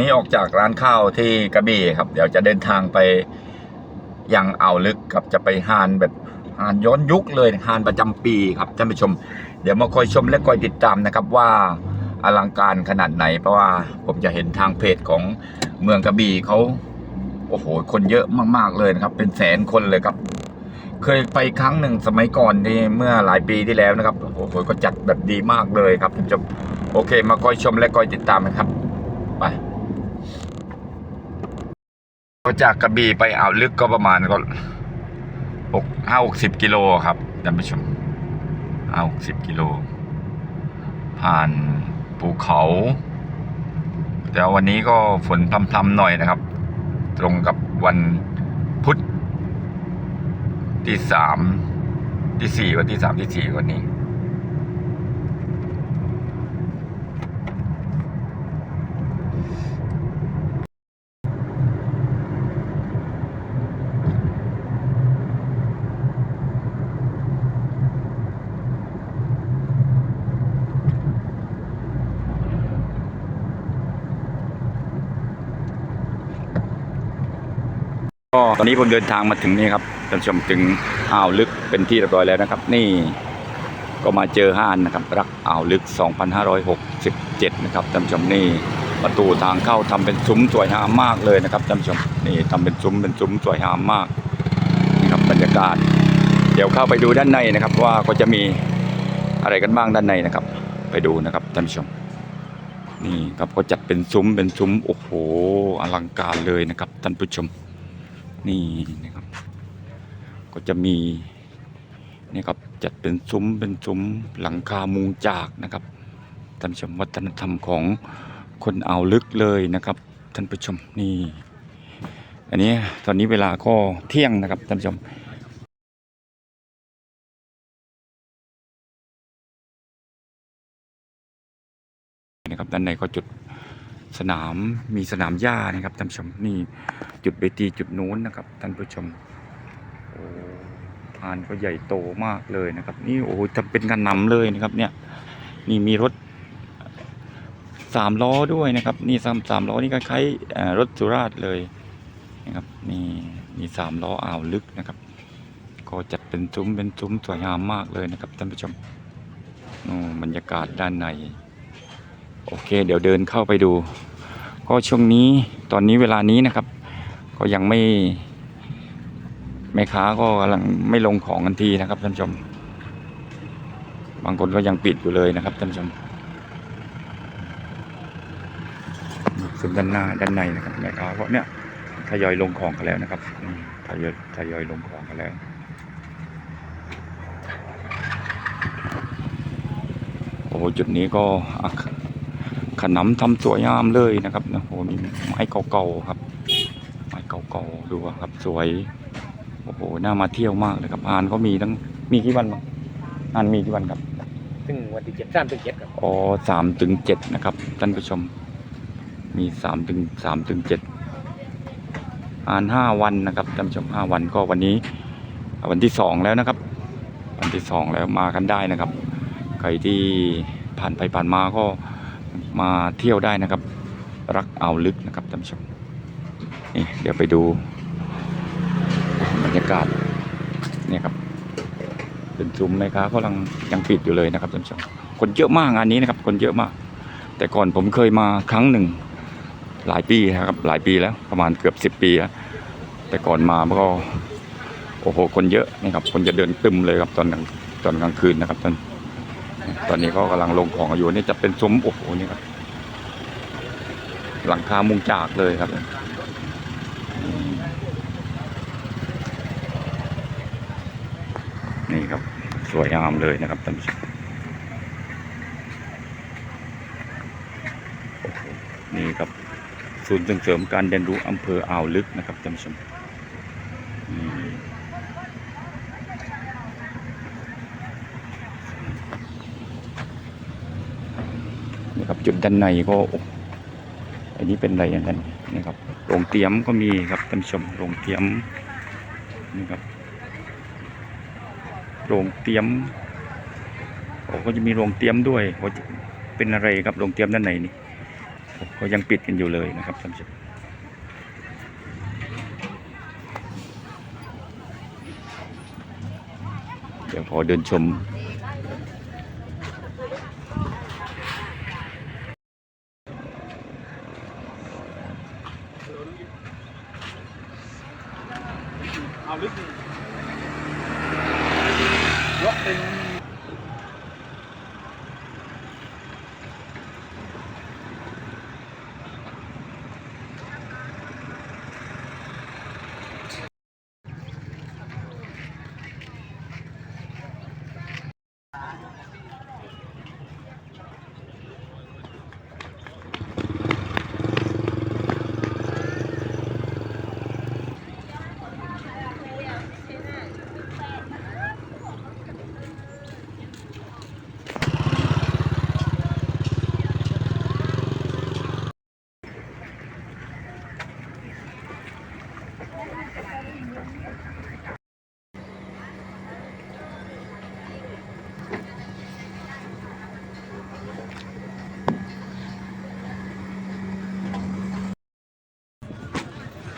นี้ออกจากร้านข้าวที่กระบี่ครับ เดี๋ยวจะเดินทางไปยังอ่าวลึกครับจะไปฮานแบบฮานย้อนยุคเลยฮานประจำปีครับท่านผู้ชม เดี๋ยวมาคอยชมและคอยติดตามนะครับว่าอลังการขนาดไหน เพราะว่าผมจะเห็นทางเพจของเมืองกระบี่เขาโอ้โห คนเยอะมาก ๆ เลยนะครับ เป็นแสนคนเลยครับ เคยไปครั้งหนึ่งสมัยก่อนนี่เมื่อหลายปีที่แล้วนะครับ โอ้โห ก็จัดแบบดีมากเลยครับท่านผู้ชม โอเค มาคอยชมและคอยติดตามนะครับ ไป ก็จากกระบี่ไปอ่าวลึกก็ประมาณก็หกห้าหกสิบกิโลครับท่านผู้ชมห้าหกสิบกิโล ผ่านภูเขา แต่วันนี้ก็ฝนพรำๆหน่อยนะครับ ตรงกับวันพุธที่สามที่สี่วันที่สามที่สี่วันนี้ ก็ตอนนี้ผมเดินทางมาถึงนี่ครับท่านผู้ชมถึงอ่าวลึกเป็นที่เรียบร้อยแล้วนะครับ นี่ก็มาเจอห้านนะครับ รักอ่าวลึก 2567 นะครับท่านผู้ชมนี่ประตูทางเข้าทำเป็นซุ้มสวยงามมากเลยนะครับท่านผู้ชมนี่ทำเป็นซุ้มเป็นซุ้มสวยงามมากนะครับบรรยากาศ เดี๋ยวเข้าไปดูด้านในนะครับ ว่าก็จะมีอะไรกันบ้างด้านในนะครับ ไปดูนะครับท่านผู้ชม นี่ครับก็จัดเป็นซุ้มเป็นซุ้มโอ้โหอลังการเลยนะครับท่านผู้ชม นี่นะครับ ก็จะมีนี่ครับจัดเป็นซุ้มเป็นซุ้มหลังคามุงจากนะครับท่านผู้ชมวัฒนธรรมของคนอ่าวลึกเลยนะครับ ท่านผู้ชมนี่ อันนี้ตอนนี้เวลาก็เที่ยงนะครับท่านผู้ชมนะครับด้านในก็จุด สนามมีสนามหญ้านะครับท่านผู้ชมนี่จุดเวทีจุดนู้นนะครับท่านผู้ชมโอ้พานก็ใหญ่โตมากเลยนะครับ นี่โอ้โหจะเป็นกันนำเลยนะครับ เนี่ย นี่มีรถสามล้อด้วยนะครับ นี่สามสามล้อนี่คล้ายๆรถสุราษฎร์เลยนะครับ นี่มีสามล้ออ่าวลึกนะครับ ก็จัดเป็นซุ้มเป็นซุ้มสวยงามมากเลยนะครับท่านผู้ชมโอ้บรรยากาศด้านใน โอเค เดี๋ยวเดินเข้าไปดู ก็ช่วงนี้ตอนนี้เวลานี้นะครับ ก็ยังไม่แม่ค้าก็กำลังไม่ลงของกันทีนะครับท่านผู้ชม บางคนก็ยังปิดอยู่เลยนะครับท่านผู้ชมซึ่งด้านหน้าด้านในนะครับแม่ค้าก็เนี่ยทยอยลงของกันแล้วนะครับทยอยทยอยลงของกันแล้วโอ้จุดนี้ก็ ขนำทำสวยงามเลยนะครับนะโอ้โหมีไม้เก่าๆครับ ไม้เก่าๆดูอะครับสวยโอ้โหน่ามาเที่ยวมากเลยครับอานก็มีทั้งมีกี่วันบ้างอานมีกี่วันครับถึงวันที่เจ็ดสามถึงเจ็ดครับอ๋อสามถึงเจ็ดนะครับท่านผู้ชม มีสามถึงสามถึงเจ็ดอานห้าวันนะครับท่านผู้ชมห้าวันก็วันนี้ วันที่สองแล้วนะครับ วันที่สองแล้วมากันได้นะครับใครที่ผ่านไปผ่านมาก็ มาเที่ยวได้นะครับ รักเอาลึกนะครับท่านผู้ชมนี่เดี๋ยวไปดูบรรยากาศเนี่ยครับ เป็นซุ้มแม่ค้าก็ยังยังปิดอยู่เลยนะครับท่านผู้ชมคนเยอะมากงานนี้นะครับ คนเยอะมาก แต่ก่อนผมเคยมาครั้งหนึ่งหลายปีนะครับ หลายปีแล้วประมาณเกือบสิบปีแล้วแต่ก่อนมามันก็โอ้โหคนเยอะนะครับ คนจะเดินตึมเลยครับตอนกลางตอนกลางคืนนะครับท่าน ตอนนี้ก็กำลังลงของอยู่นี่จะเป็นซุ้มโอ้โหนี่ครับหลังคามุงจากเลยครับนี่ครับสวยงามเลยนะครับท่านผู้ชมนี่ครับศูนย์ส่งเสริมการเรียนรู้อำเภออ่าวลึกนะครับท่านผู้ชมนี่นี่ครับ จุดด้านในก็อ้อันนี้เป็นอะไรอย่างนั้นนี่ครับโรงเตรียมก็มีครับท่านชมโรงเตรียมนี่ครับโรงเตรียมโอ้ก็จะมีโรงเตรียมด้วยว่าเป็นอะไรครับโรงเตรียมด้านในนี่เขายังปิดกันอยู่เลยนะครับท่านชมเดี๋ยวขอเดินชม เ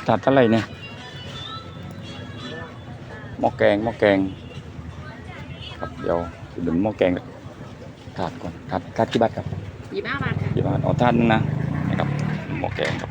ถาดเท่าไหร่เนี่ยหม้อแกงหม้อแกง ครับเดี๋ยวอุดหนุนหม้อแกงถาดก่อนถาดถาดกี่บาทครับยี่สิบห้าบาทค่ะกี่บาทเอาถาดนึงนะนะครับหม้อแกงครับ